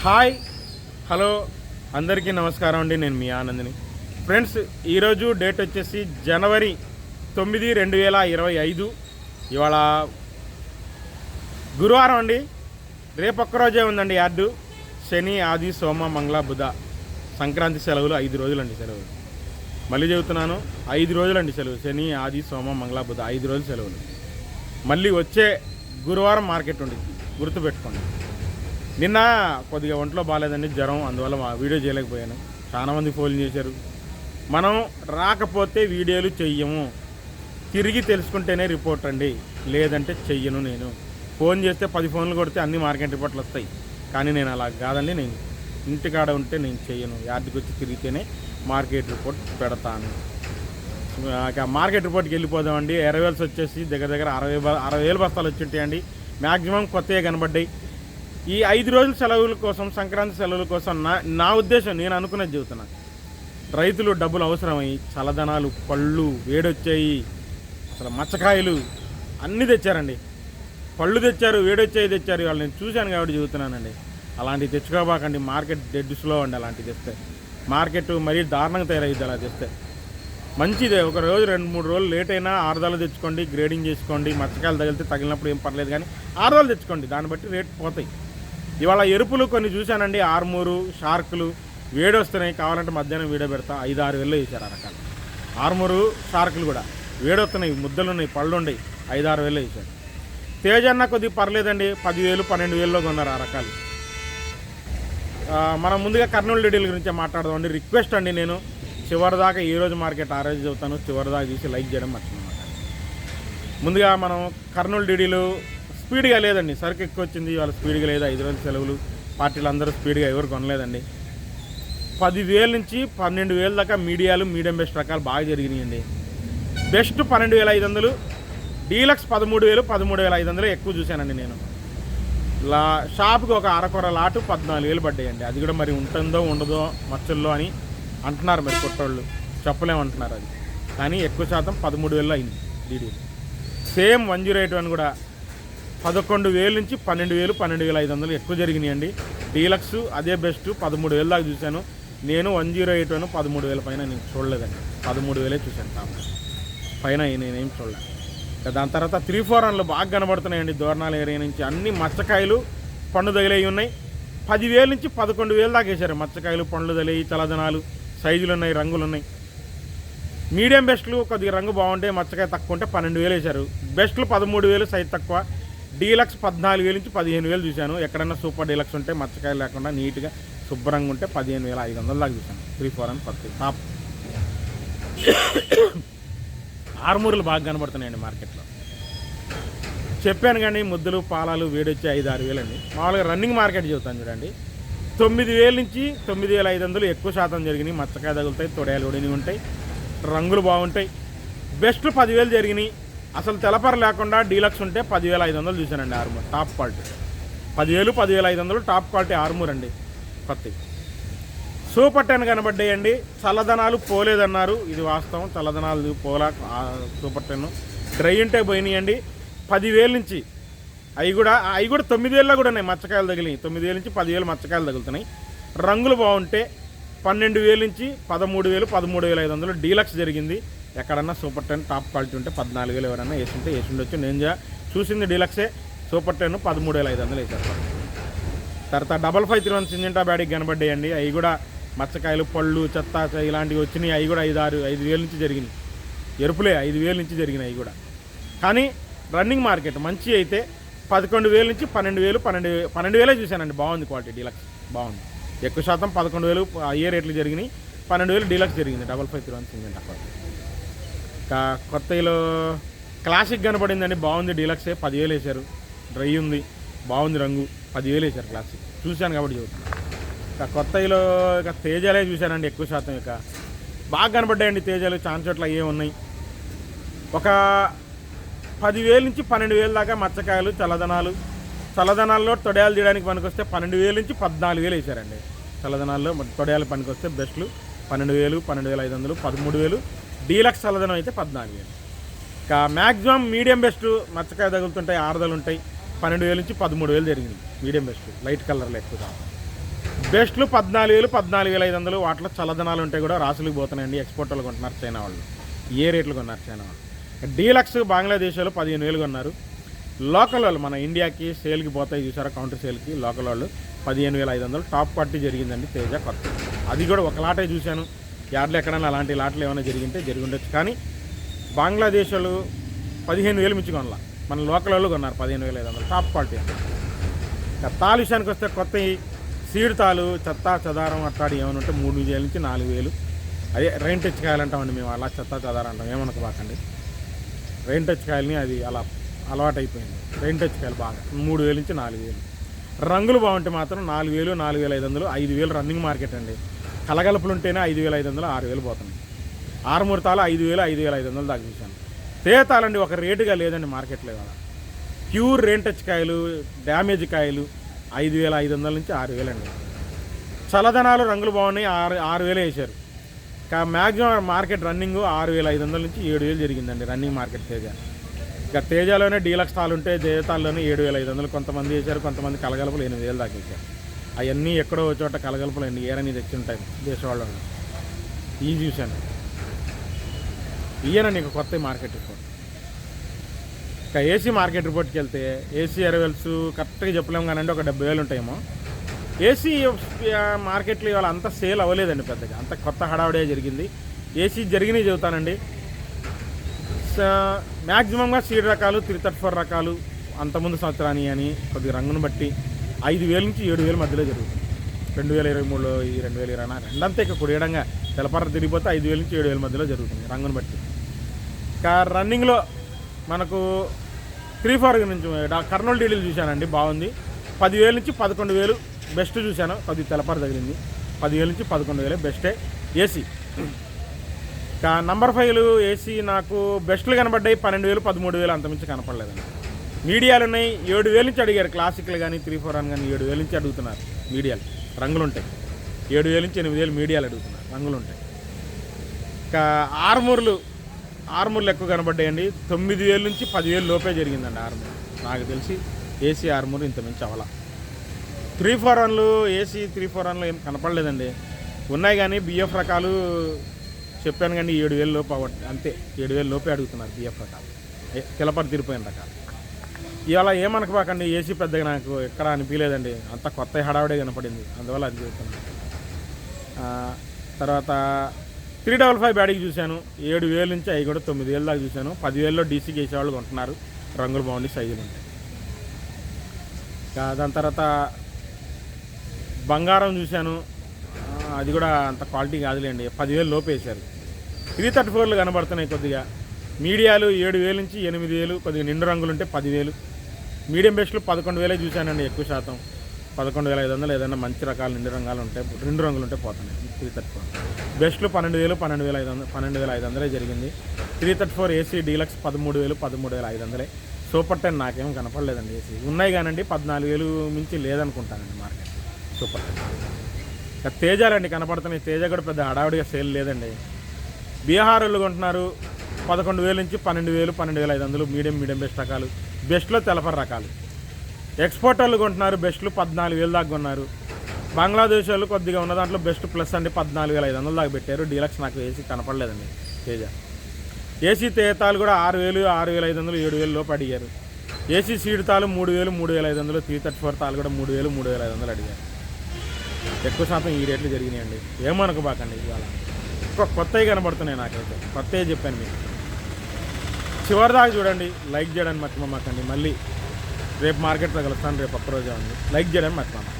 Hi. Hello. అందరికీ నమస్కారం అండి. నేను మీ ఆనందిని. ఫ్రెండ్స్ ఈరోజు డేట్ వచ్చేసి జనవరి తొమ్మిది రెండు వేల ఇరవై ఐదు. ఇవాళ గురువారం అండి. రేపు ఒక్కరోజే ఉందండి యార్డు. శని ఆది సోమ మంగళ బుధ. సంక్రాంతి సెలవులు ఐదు రోజులండి సెలవులు. మళ్ళీ చెబుతున్నాను ఐదు రోజులండి సెలవు. శని ఆది సోమ మంగళ బుధ ఐదు రోజులు సెలవులు. మళ్ళీ వచ్చే గురువారం మార్కెట్ ఉండి గుర్తుపెట్టుకోండి. నిన్న కొద్దిగా ఒంట్లో బాగాలేదండి జ్వరం అందువల్ల మా వీడియో చేయలేకపోయాను. చాలామంది ఫోన్ చేశారు. మనం రాకపోతే వీడియోలు చెయ్యము. తిరిగి తెలుసుకుంటేనే రిపోర్ట్ అండి. లేదంటే చెయ్యను నేను. ఫోన్ చేస్తే పది ఫోన్లు కొడితే అన్ని మార్కెట్ రిపోర్ట్లు వస్తాయి. కానీ నేను అలా కాదండి నేను ఇంటికాడ ఉంటే నేను చెయ్యను. యార్డ్కి వచ్చి తిరిగితేనే మార్కెట్ రిపోర్ట్ పెడతాను. ఇక మార్కెట్ రిపోర్ట్కి వెళ్ళిపోదామండి. ఎరవేల్స్ వచ్చేసి దగ్గర దగ్గర అరవై బ- అరవై వేలు బస్తాలు వచ్చి ఉంటాయండి. మ్యాక్సిమం కొత్తగా కనబడ్డాయి. ఈ ఐదు రోజుల సెలవుల కోసం సంక్రాంతి సెలవుల కోసం నా నా ఉద్దేశం నేను అనుకునేది చెబుతున్నా. రైతులు డబ్బులు అవసరమై చల్లదనాలు పళ్ళు వేడొచ్చాయి. అసలు మచ్చకాయలు అన్నీ తెచ్చారండి. పళ్ళు తెచ్చారు వేడొచ్చాయి తెచ్చారు. వాళ్ళు నేను చూశాను కాబట్టి చెబుతున్నానండి. అలాంటివి తెచ్చుకోబాకండి. మార్కెట్ డెడ్ స్లో అండి అలాంటివి తెస్తే. మార్కెట్ మరీ దారుణంగా తయారైద్ది అలా తెస్తే. మంచిదే. ఒక రోజు రెండు మూడు రోజులు లేట్ అయినా ఆరుదాలు తెచ్చుకోండి గ్రేడింగ్ చేసుకోండి. మచ్చకాయలు తగిలితే తగిలినప్పుడు ఏం పర్లేదు కానీ ఆరుదాలు తెచ్చుకోండి. దాన్ని బట్టి రేట్ పోతాయి. ఇవాళ ఎరుపులు కొన్ని చూశానండి. ఆర్మూరు షార్కులు వేడొస్తున్నాయి కావాలంటే మధ్యాహ్నం వీడియో పెడతా. ఐదు ఆరు వేలు వేసారు ఆ రకాలు. ఆర్మూరు షార్కులు కూడా వేడొస్తున్నాయి ముద్దలు ఉన్నాయి పళ్ళు ఉన్నాయి. ఐదు ఆరు వేలు వేసారు తేజ అన్న కొద్దిగా పర్లేదండి. పదివేలు పన్నెండు వేలలో కొన్నారు ఆ రకాలు. మనం ముందుగా కర్నూలు డీడీల గురించి మాట్లాడదామండి. రిక్వెస్ట్ అండి నేను. చివరి దాకా రోజు మార్కెట్ ఆ రోజు చెబుతాను. చివరిదాకా తీసి లైక్ చేయడం మర్చిపోమాట ముందుగా మనం కర్నూలు డీడీలు స్పీడ్గా లేదండి. సరుకు ఎక్కువ వచ్చింది వాళ్ళ స్పీడ్గా లేదు. ఐదు రోజుల సెలవులు. పార్టీలు అందరూ స్పీడ్గా ఎవరు కొనలేదండి. పదివేల నుంచి పన్నెండు వేల దాకా మీడియాలు మీడియం బెస్ట్ రకాలు బాగా జరిగినాయండి. బెస్ట్ పన్నెండు వేల ఐదు వందలు డీలక్స్ పదమూడు వేలు పదమూడు వేల ఐదు వందలు ఎక్కువ చూశానండి నేను. లా షాప్కి ఒక అరకొర లాటు పద్నాలుగు వేలు పడ్డాయండి. అది కూడా మరి ఉంటుందో ఉండదో మచ్చల్లో అని అంటున్నారు మరి కొట్టోళ్ళు. చెప్పలేమంటున్నారు అది. కానీ ఎక్కువ శాతం పదమూడు వేలు అయింది DD same one zero eight one కూడా పదకొండు వేలు నుంచి పన్నెండు వేలు పన్నెండు వేల ఐదు వందలు ఎక్కువ జరిగినాయండి. డీలక్స్ అదే బెస్ట్ పదమూడు వేలు దాకా చూశాను. నేను వన్ జీరో ఎయిట్ వన్ పదమూడు వేల పైన నేను చూడలేదండి. పదమూడు వేలే చూశాను టాప్ పైన నేనేం చూడలేదు. దాని తర్వాత త్రీ ఫోర్ వన్లు బాగా కనబడుతున్నాయండి. దోరణాల ఏరియా నుంచి అన్ని మచ్చకాయలు పండు తగిలేవి ఉన్నాయి. పదివేల నుంచి పదకొండు వేలు దాకా వేశారు. మచ్చకాయలు పండ్లు తగిలేవి చలదనాలు సైజులు ఉన్నాయి రంగులు ఉన్నాయి. మీడియం బెస్ట్లు కొద్దిగా రంగు బాగుంటే మచ్చకాయ తక్కువ ఉంటే పన్నెండు వేలు వేశారు. బెస్ట్లు పదమూడు వేలు సైజ్ తక్కువ. డీలక్స్ పద్నాలుగు వేలు నుంచి పదిహేను వేలు చూశాను. ఎక్కడన్నా సూపర్ డీలక్స్ ఉంటే మచ్చకాయ లేకుండా నీట్గా శుభ్రంగా ఉంటే పదిహేను వేల ఐదు వందల దాకా చూశాను. త్రీ ఫోర్ అని పడుతుంది. టాప్. ఆర్మూర్లు బాగా కనబడుతున్నాయండి మార్కెట్లో. చెప్పాను కానీ ముద్దలు పాలాలు వేడొచ్చి ఐదు ఆరు వేలండి. మామూలుగా రన్నింగ్ మార్కెట్ చెబుతాను చూడండి. తొమ్మిది వేల నుంచి తొమ్మిది వేల ఐదు వందలు ఎక్కువ శాతం జరిగినాయి. మచ్చకాయ తగులుతాయి తొడయాలు ఉడిని ఉంటాయి రంగులు బాగుంటాయి. బెస్ట్ పదివేలు జరిగినాయి. అసలు తెలపర లేకుండా డీలక్స్ ఉంటే పదివేల ఐదు వందలు చూశానండి ఆర్మూర్ టాప్ క్వాలిటీ. పదివేలు పదివేల ఐదు వందలు టాప్ క్వాలిటీ ఆర్మూర్ అండి. కొత్తవి సూపర్ టెన్ కనబడ్డాయండి. చల్లదనాలు పోలేదన్నారు. ఇది వాస్తవం. చల్లదనాలు పోలా సూపర్ టెన్. డ్రై ఉంటే పోయినాయండి. పదివేల నుంచి అవి కూడా అవి కూడా తొమ్మిది వేలలో కూడా ఉన్నాయి. మచ్చకాయలు తగిలినాయి. తొమ్మిది వేల నుంచి పదివేలు మచ్చకాయలు తగులుతున్నాయి. రంగులు బాగుంటే పన్నెండు వేల నుంచి పదమూడు వేలు పదమూడు వేల ఐదు వందలు డీలక్స్ జరిగింది. ఎక్కడన్నా సూపర్ టెన్ టాప్ క్వాలిటీ ఉంటే పద్నాలుగు వేలు ఎవరన్నా ఉంటే వేసి ఉండొచ్చు నేను చూసింది డీలక్సే సూపర్ టెన్ పదమూడు వేల ఐదు వందలు వేసారు తర్వాత double five three one Syngenta బ్యాడీకి కనబడ్డాయండి. అవి కూడా మచ్చకాయలు పళ్ళు చెత్త ఇలాంటివి వచ్చినాయి. అవి కూడా ఐదు ఆరు ఐదు వేల నుంచి జరిగినాయి. ఎరుపులే ఐదు వేల నుంచి జరిగినాయి అవి కూడా. కానీ రన్నింగ్ మార్కెట్ మంచి అయితే పదకొండు వేల నుంచి పన్నెండు వేలు పన్నెండు పన్నెండు వేలే చూశానండి. బాగుంది క్వాలిటీ డీలక్స్ బాగుంది. ఎక్కువ శాతం పదకొండు వేలు అయ్యే రేట్లు జరిగినాయి. పన్నెండు వేలు డీలక్స్ జరిగింది double five three one Syngenta quality. కొత్తలో క్లాసిక్ కనపడిందండి బాగుంది డీలక్సే పదివేలు వేశారు. డ్రై ఉంది బాగుంది రంగు పదివేలు వేశారు క్లాసిక్. చూశాను కాబట్టి చెబుతున్నాను ఇక కొత్తలో ఇక తేజాలే చూశానండి ఎక్కువ శాతం ఇక. బాగా కనపడ్డాయండి తేజాలు చాలా చోట్ల ఏ ఉన్నాయి. ఒక పదివేలు నుంచి పన్నెండు వేల దాకా మచ్చకాయలు చల్లదనాలు. చల్లదనాల్లో తొడయాలు తీయడానికి పనికొస్తే పన్నెండు వేలు నుంచి పద్నాలుగు వేలు వేశారండి. చల్లదనాల్లో తొడయాలు పనికొస్తే బెస్ట్లు. పన్నెండు వేలు పన్నెండు వేల ఐదు వందలు పదమూడు వేలు డీలక్స్ చల్లదనం అయితే పద్నాలుగు వేలు. ఇక మ్యాక్సిమం మీడియం బెస్ట్ మచ్చకాయ తగులుతుంటాయి ఆరుదలు ఉంటాయి. పన్నెండు వేల నుంచి పదమూడు వేలు జరిగింది మీడియం బెస్ట్ లైట్ కలర్లు ఎక్కువగా. బెస్ట్లు పద్నాలుగు వేలు పద్నాలుగు వేల ఐదు వందలు. వాటిలో చల్లదనాలు ఉంటాయి కూడా రాసులకు పోతున్నాయండి. ఎక్స్పోర్ట్ వాళ్ళు కొంటున్నారు చైనా వాళ్ళు. ఏ రేట్లు కొన్నారు చైనా వాళ్ళు? డీలక్స్ బంగ్లాదేశ్ వాళ్ళు పదిహేను వేలు కొన్నారు. లోకల్ వాళ్ళు మన ఇండియాకి సేల్కి పోతాయి చూసారా కౌంటర్ సేల్కి. లోకల్ వాళ్ళు పదిహేను వేల ఐదు వందలు. టాప్ పార్టీ జరిగిందండి తేజ కొత్త. అది కూడా ఒక లాటే చూశాను. యార్డ్లో ఎక్కడైనా అలాంటి లాట్లు ఏమైనా జరిగింటే జరిగి ఉండొచ్చు కానీ బంగ్లాదేశ్ వాళ్ళు పదిహేను వేలు మించి కొనాల మన లోకల్ వాళ్ళు కొన్నారు పదిహేను వేల ఐదు వందలు. టాప్ క్వాలిటీ ఇక తాలు విషయానికి వస్తే కొత్త సీడ్ తాలు చెత్త చదారం అట్టాడు ఏమైనా ఉంటే మూడు వేల నుంచి నాలుగు వేలు. అదే రెయిన్ టచ్ కాయలు అంటామండి మేము. అలా చెత్త చదారం అంటాం. ఏమనుకోబాకండి రెయిన్ టచ్ కాయలని అది అలా అలవాటు అయిపోయింది రెయిన్ టచ్ కాయలు బాగా. మూడు వేలు నుంచి నాలుగు వేలు. రంగులు బాగుంటే మాత్రం నాలుగు వేలు నాలుగు వేల ఐదు వందలు ఐదు వేలు రన్నింగ్ మార్కెట్ అండి. కలగలుపులుంటేనే ఐదు వేల ఐదు వందలు ఆరు వేలు పోతుంది ఆరుమూరు తాలు ఐదు వేలు ఐదు వేల ఐదు వందలు దాకా చూశాను. తేతాలండి ఒక రేటుగా లేదండి మార్కెట్లో ఇవాళ. ప్యూర్ రేంటచ్ కాయలు డ్యామేజ్ కాయలు ఐదు వేల ఐదు వందల నుంచి ఆరు వేలు అండి చల్లదనాలు రంగులు బాగున్నాయి ఆరు ఆరు వేలు వేశారు. కా మ్యాక్సిమం మార్కెట్ రన్నింగ్ ఆరు వేల ఐదు వందల నుంచి ఏడు వేలు జరిగిందండి రన్నింగ్ మార్కెట్ తేజ. ఇక తేజలోనే డీలక్స్ తాలు ఉంటే దేవతాల్లోనే ఏడు వేల ఐదు వందలు కొంతమంది వేశారు కొంతమంది కలగలపలు ఎనిమిది వేలు దాకా వేశారు. అవన్నీ ఎక్కడో చోట కలగలుపులు అండి ఏరని తెచ్చి ఉంటాయి దేశవాళ్ళు ఈ చూశాను ఈయన నీకు కొత్త మార్కెట్ రిపోర్ట్ ఇక ఏసీ మార్కెట్ రిపోర్ట్కి వెళ్తే ఏసీ ఎరవెల్స్ కరెక్ట్గా చెప్పలేము కానీ ఒక డెబ్బై వేలు ఉంటాయేమో. ఏసీ మార్కెట్లో ఇవాళ అంత సేల్ అవ్వలేదండి పెద్దగా. అంత కొత్త హడావుడే జరిగింది. ఏసీ జరిగినవి చెబుతానండి. మ్యాక్సిమంగా సీడ్ రకాలు త్రీ థర్టీ ఫోర్ రకాలు అంతకుముందు సంవత్సరాన్ని అని కొద్దిగా రంగును బట్టి ఐదు వేల నుంచి ఏడు వేల మధ్యలో జరుగుతుంది. రెండు వేల ఇరవై మూడులో ఈ రెండు వేల ఇరవై నాలుగు రెండంతా ఇక కుడియడంగా తెలపర తిరిగిపోతే ఐదు వేల నుంచి ఏడు వేల మధ్యలో జరుగుతుంది రంగును బట్టి. ఇంకా రన్నింగ్లో మనకు త్రీ ఫోర్ నుంచి కర్నూలు డీడీలు చూశానండి బాగుంది. పదివేల నుంచి పదకొండు వేలు బెస్ట్ చూశాను కొద్ది తెలపర తగిలింది. పదివేల నుంచి పదకొండు వేలే బెస్టే. ఏసీ. ఇంకా నంబర్ ఫైవ్లు ఏసీ నాకు బెస్ట్లు కనబడ్డాయి పన్నెండు వేలు పదమూడు వేలు అంతమించి కనపడలేదండి. మీడియాలు ఉన్నాయి. ఏడు వేల నుంచి అడిగారు. క్లాసిక్లు కానీ త్రీ ఫోర్ అని కానీ ఏడు వేల నుంచి అడుగుతున్నారు మీడియాలు. రంగులు ఉంటాయి ఏడు వేల నుంచి ఎనిమిది వేలు మీడియాలు అడుగుతున్నారు. రంగులు ఉంటాయి ఇంకా ఆర్మూర్లు ఆర్మూర్లు ఎక్కువ కనబడ్డాయండి. తొమ్మిది వేల నుంచి పదివేలు లోపే జరిగిందండి ఆర్మూర్. నాకు తెలిసి ఏసీ ఆర్మూర్ ఇంత మించి అవలా త్రీ ఫోర్ వన్లు ఏసీ త్రీ ఫోర్ వన్లు ఏం కనపడలేదండి. ఉన్నాయి కానీ బిఎఫ్ రకాలు చెప్పాను కానీ ఏడు వేలు లోపు అంతే. ఏడు వేలు లోపే అడుగుతున్నారు బిఎఫ్ రకాలు. ఏ- తిలపతి తిరిపోయిన రకాలు. ఇవాళ ఏమనుకోకండి ఏసీ పెద్దగా నాకు ఎక్కడ అనిపించలేదండి. అంత కొత్త హడావిడే కనపడింది. అందువల్ల అది చెప్తున్నాను తర్వాత త్రీ డబల్ ఫైవ్ బ్యాడీకి చూశాను. ఏడు వేల నుంచి అవి కూడా తొమ్మిది వేలు దాకా చూశాను. పదివేల్లో డీసీకి వేసేవాళ్ళు కొంటున్నారు. రంగులు బాగుండి సైజులు ఉంటాయి. దాని తర్వాత బంగారం చూశాను. అది కూడా అంత క్వాలిటీ కాదులేండి. పదివేలు లోపు వేశారు త్రీ థర్టీ ఫోర్లు కనబడుతున్నాయి కొద్దిగా. మీడియాలు ఏడు వేలు నుంచి ఎనిమిది వేలు కొద్దిగా నిండు రంగులు ఉంటే పదివేలు మీడియం బెస్ట్లు పదకొండు వేలే చూశానండి ఎక్కువ శాతం. పదకొండు వేల ఐదు వందలు ఏదైనా మంచి రకాల నిండు రంగాలు ఉంటాయి రెండు రంగులు ఉంటే పోతున్నాయి. Three thirty four. బెస్ట్లు పన్నెండు వేలు పన్నెండు వేల ఐదు వందలు పన్నెండు వేల ఐదు వందలే జరిగింది. Three thirty four AC deluxe పదమూడు వేలు పదమూడు వేల ఐదు వందలే. సూపర్ టెన్ నాకేం కనపడలేదండి ఏసీ. ఉన్నాయి కానండి పద్నాలుగు వేలు మించి లేదనుకుంటానండి మార్కెట్. Super ten. ఇక తేజాలండి కనపడుతున్నాయి. తేజ కూడా పెద్ద హడావుడిగా సేల్ లేదండి. బీహార్ వాళ్ళు కొంటున్నారు. పదకొండు వేల నుంచి పన్నెండు వేలు పన్నెండు వేల ఐదు వందలు మీడియం మీడియం బెస్ట్ రకాలు. బెస్ట్లో తెలపర రకాలు. ఎక్స్పోర్ట్ వాళ్ళు కొంటున్నారు బెస్ట్లు పద్నాలుగు వేలు దాకా కొన్నారు. బంగ్లాదేశ్ వాళ్ళు కొద్దిగా ఉన్న దాంట్లో బెస్ట్ ప్లస్ అండి పద్నాలుగు వేల ఐదు వందలు దాకా పెట్టారు. డీలక్స్ నాకు ఏసీ కనపడలేదండి తేజ. ఏసీ తేతాలు కూడా ఆరు వేలు ఆరు వేల ఐదు వందలు ఏడు వేలు లోపు అడిగారు. ఏసీ సీడ్ తాలు మూడు వేలు మూడు వేల ఐదు వందలు త్రీ థర్టీ ఫోర్ తాలు కూడా మూడు వేలు మూడు వేల ఐదు వందలు అడిగారు. ఎక్కువ శాతం ఈ రేట్లు జరిగినాయండి. ఏమనుకోబాకండి ఇవాళ. ఇంకో కొత్తవి కనబడుతున్నాయి నాకైతే. కొత్తవి చెప్పాను మీకు. చివరి దాకా చూడండి. లైక్ చేయడానికి మర్చిపోమాకండి. మళ్ళీ రేపు మార్కెట్లో కలుస్తాను రేపు ఒక్కరోజే ఉంది. లైక్ చేయడానికి మర్చిపోమాకండి.